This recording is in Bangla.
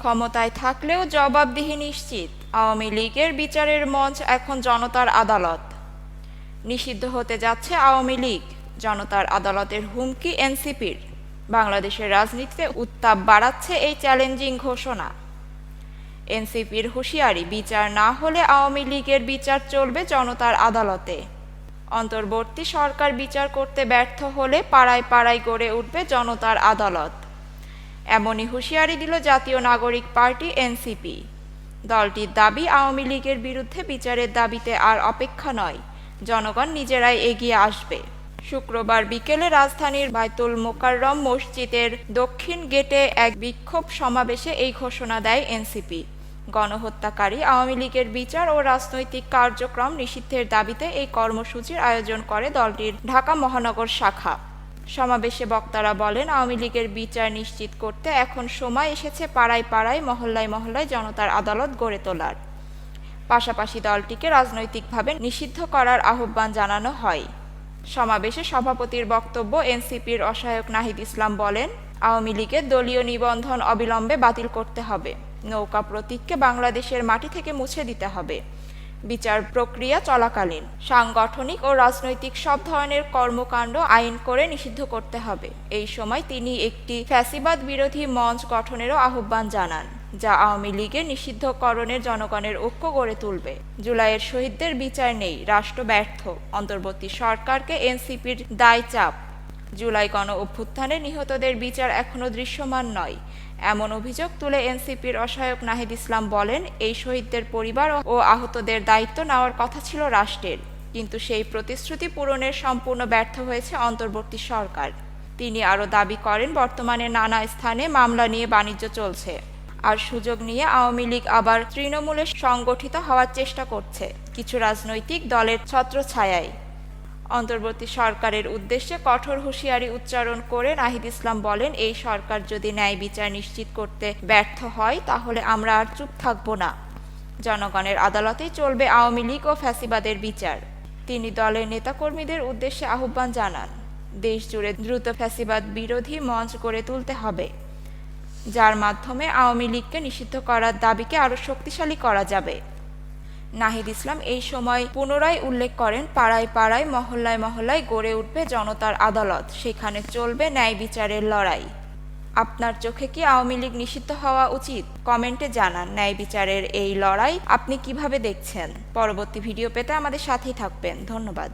ক্ষমতায় থাকলেও জবাবদিহি নিশ্চিত। আওয়ামী লীগের বিচারের মঞ্চ এখন জনতার আদালত। নিষিদ্ধ হতে যাচ্ছে আওয়ামী লীগ। জনতার আদালতের হুমকি এনসিপির। বাংলাদেশের রাজনীতিতে উত্তাপ বাড়াচ্ছে এই চ্যালেঞ্জিং ঘোষণা। এনসিপির হুঁশিয়ারি, বিচার না হলে আওয়ামী লীগের বিচার চলবে জনতার আদালতে। অন্তর্বর্তী সরকার বিচার করতে ব্যর্থ হলে পাড়ায় পাড়ায় গড়ে উঠবে জনতার আদালত। এমনই হুঁশিয়ারি দিল জাতীয় নাগরিক পার্টি এনসিপি। দলটির দাবি, আওয়ামী লীগের বিরুদ্ধে বিচারের দাবিতে আর অপেক্ষা নয়, জনগণ নিজেরাই এগিয়ে আসবে। শুক্রবার বিকেলে রাজধানীর বাইতুল মোকাররম মসজিদের দক্ষিণ গেটে এক বিক্ষোভ সমাবেশে এই ঘোষণা দেয় এনসিপি। গণহত্যাকারী, আওয়ামী লীগের বিচার ও রাজনৈতিক কার্যক্রম নিষিদ্ধের দাবিতে এই কর্মসূচির আয়োজন করে দলটির ঢাকা মহানগর শাখা। সমাবেশে বক্তারা বলেন, আওয়ামী লীগের বিচার নিশ্চিত করতে এখন সময় এসেছে পাড়ায় পাড়ায়, মহল্লায় মহল্লায় জনতার আদালত গড়ে তোলার। পাশাপাশি দলটিকে রাজনৈতিকভাবে নিষিদ্ধ করার আহ্বান জানানো হয়। সমাবেশে সভাপতির বক্তব্য এনসিপির অসহায়ক নাহিদ ইসলাম বলেন, আওয়ামী লীগের দলীয় নিবন্ধন অবিলম্বে বাতিল করতে হবে। নৌকা প্রতীককে বাংলাদেশের মাটি থেকে মুছে দিতে হবে। বিচার প্রক্রিয়া চলাকালীন। সাংগঠনিক ও রাজনৈতিক সব ধরনের কর্মকাণ্ড আইন করে নিষিদ্ধ করতে হবে। এই সময় তিনি একটি ফ্যাসিবাদ বিরোধী মঞ্চ গঠনেরও আহ্বান জানান, যা আওয়ামী লীগের নিষিদ্ধকরণের জনগণের ঐক্য গড়ে তুলবে। জুলাইয়ের শহীদদের বিচার নেই, রাষ্ট্র ব্যর্থ। অন্তর্বর্তী সরকারকে এনসিপির দায় চাপ। জুলাই গণ অভ্যুত্থানে নিহতদের বিচার এখনও দৃশ্যমান নয়। এমন অভিযোগ তুলে এনসিপির অসহায়ক নাহিদ ইসলাম বলেন, এই শহীদদের পরিবার ও আহতদের দায়িত্ব নেওয়ার কথা ছিল রাষ্ট্রের, কিন্তু সেই প্রতিশ্রুতি পূরণের সম্পূর্ণ ব্যর্থ হয়েছে অন্তর্বর্তী সরকার। তিনি আরও দাবি করেন, বর্তমানে নানা স্থানে মামলা নিয়ে বাণিজ্য চলছে। আর সুযোগ নিয়ে আওয়ামী লীগ আবার তৃণমূলে সংগঠিত হওয়ার চেষ্টা করছে। কিছু রাজনৈতিক দলের ছত্রছায়ায়। অন্তর্বর্তী সরকারের উদ্দেশ্যে কঠোর হুঁশিয়ারি উচ্চারণ করে নাহিদ ইসলাম বলেন, এই সরকার যদি ন্যায় বিচার নিশ্চিত করতে ব্যর্থ হয়, তাহলে আমরা আর চুপ থাকব না। জনগণের আদালতেই চলবে আওয়ামী লীগ ও ফ্যাসিবাদের বিচার। তিনি দলের নেতাকর্মীদের উদ্দেশ্যে আহ্বান জানান, দেশ জুড়ে দ্রুত ফ্যাসিবাদ বিরোধী মঞ্চ গড়ে তুলতে হবে, যার মাধ্যমে আওয়ামী লীগকে নিষিদ্ধ করার দাবিকে আরও শক্তিশালী করা যাবে। নাহিদ ইসলাম এই সময় পুনরায় উল্লেখ করেন, পাড়ায় পাড়ায়, মহল্লায় মহল্লায় গড়ে উঠবে জনতার আদালত। সেখানে চলবে ন্যায় বিচারের লড়াই। আপনার চোখে কি আওয়ামী লীগ নিষিদ্ধ হওয়া উচিত? কমেন্টে জানান, ন্যায় বিচারের এই লড়াই আপনি কীভাবে দেখছেন? পরবর্তী ভিডিও পেতে আমাদের সাথেই থাকবেন। ধন্যবাদ।